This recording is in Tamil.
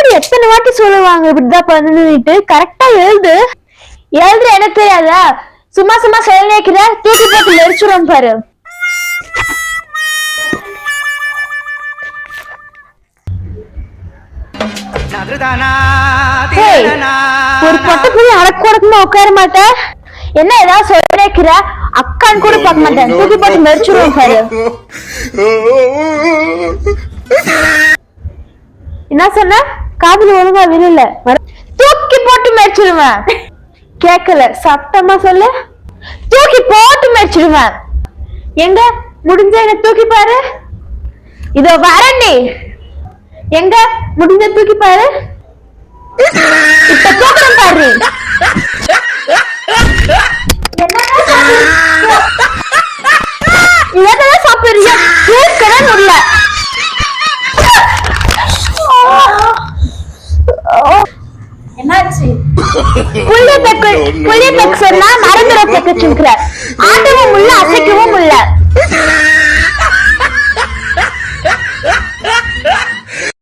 எப்படி எத்தனை வாட்டி சொல்லுவாங்க? இப்படிதான் பண்ணணும்னுட்டு கரெக்டா எழுது. எழுதுற எனக்கு தெரியாதா? சும்மா சும்மா சொல்ல நினைக்கிற தூக்கி போட்டு நெரிச்சிரும் பாரு. ஒரு பொட்ட புள்ளி அடக்கு உடக்குமா உட்கார மாட்டேன் என்ன ஏதாவது சொல்ல நினைக்கிற அக்கான்னு கூட பார்க்க மாட்டேன். தூக்கி போட்டு நெரிச்சிருவோம் பாரு. என்ன சொன்ன? காதுல ஒழுங்கா விழல. தூக்கி போட்டு மேய்ச்சிடுவேன் கேக்கல. சத்தமா சொல்லு. தூக்கி போட்டு மேய்ச்சிடுவேன் எங்க? முடிஞ்ச என்ன தூக்கி பாரு. இதோ வரண்டி எங்க? முடிஞ்ச தூக்கி பாரு. இப்ப தூக்கம் பாரு. இதெல்லாம் சாப்பிடுறியா? தூக்கணும் இல்லை புள்ளியப்பெக்கு புள்ளியப்பெக்கு சொன்னா மறந்துடப்பெக்கு சொல்கிறார் ஆண்டவன்